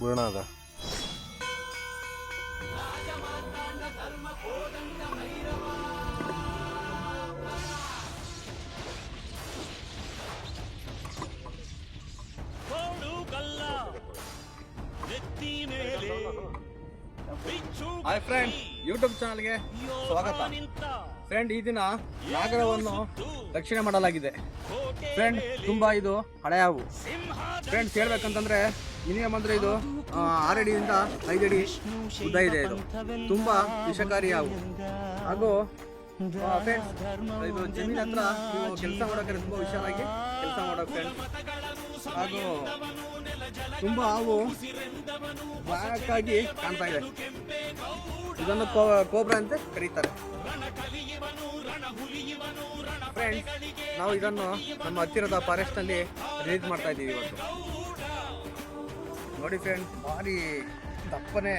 Buldhana hi friend YouTube ಚಾನಲ್ಗೆ ಸ್ವಾಗತ. Friend ಈ ದಿನ ನಾಗರವನ್ನು ರಕ್ಷಣೆ ಮಾಡಲಾಗಿದೆ. ಫ್ರೆಂಡ್ ತುಂಬಾ ಇದು ಹಳೆಯ ಹಾವು. ಫ್ರೆಂಡ್ಸ್ ಹೇಳ್ಬೇಕಂತಂದ್ರೆ ಮಿನಿಮಮ್ ಅಂದ್ರೆ ಇದು ಆರು ಅಡಿಯಿಂದ ಐದು ಅಡಿ ಉದ್ದ ಇದೆ ಇದು. ತುಂಬಾ ವಿಷಕಾರಿ ಹಾವು. ಹಾಗೂ ಇದು ಜಮೀನ್ ಹತ್ರ ಕೆಲಸ ಮಾಡೋಕೆ ತುಂಬಾ ವಿಷಯವಾಗಿ ಕೆಲಸ ಮಾಡೋ ಫ್ರೆಂಡ್ಸ್ ಹಾಗೂ, ತುಂಬಾ ಹಾವು ಬ್ಲ್ಯಾಕ್ ಆಗಿ ಕಾಣ್ತಾ ಇದೆ. ಇದನ್ನು ಕೋಬ್ರಾ ಅಂತ ಕರೀತಾರೆ. ಫ್ರೆಂಡ್ಸ್ ನಾವು ಇದನ್ನು ನಮ್ಮ ಹತ್ತಿರದ ಫಾರೆಸ್ಟ್ನಲ್ಲಿ ರಿಲೀಸ್ ಮಾಡ್ತಾ ಇದ್ದೀವಿ ಇವತ್ತು. ನೋಡಿ ಫ್ರೆಂಡ್ ಭಾರಿ ದಪ್ಪನೆ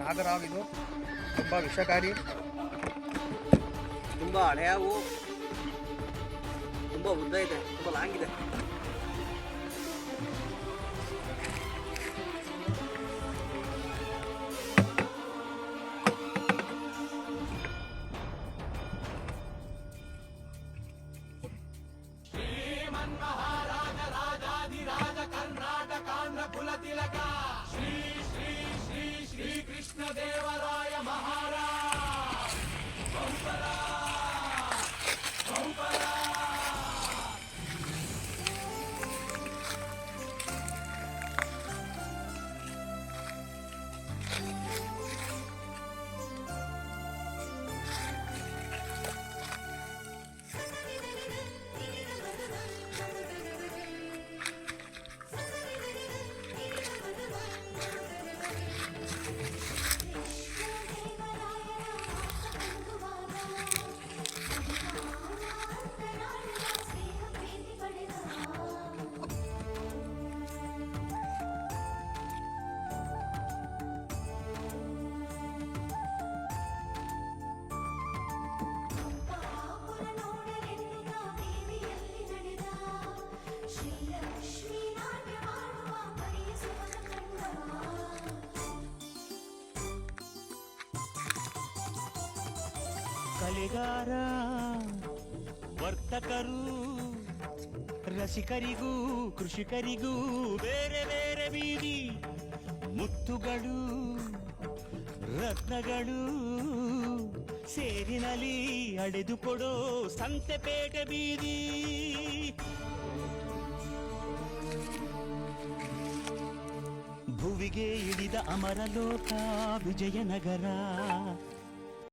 ನಾಗರಾವ್ ಇದು ತುಂಬ ವಿಷಕಾರಿ. ತುಂಬ ಹಳೆಯವು ತುಂಬ ಉದ್ದ ಇದೆ. ತುಂಬ ಲಾಂಗ್ ಇದೆ. ದೇವ ಕಲೆಗಾರ, ವರ್ತಕರು, ರಸಿಕರಿಗೂ, ಕೃಷಿಕರಿಗೂ ಬೇರೆ ಬೇರೆ ಬೀದಿ, ಮುತ್ತುಗಳು, ರತ್ನಗಳು ಸೇರಿನಲ್ಲಿ ಅಡೆದುಕೊಡೋ ಸಂತೆಪೇಟೆ ಬೀದಿ. ಭುವಿಗೆ ಇಳಿದ ಅಮರಲೋಕ, ವಿಜಯನಗರ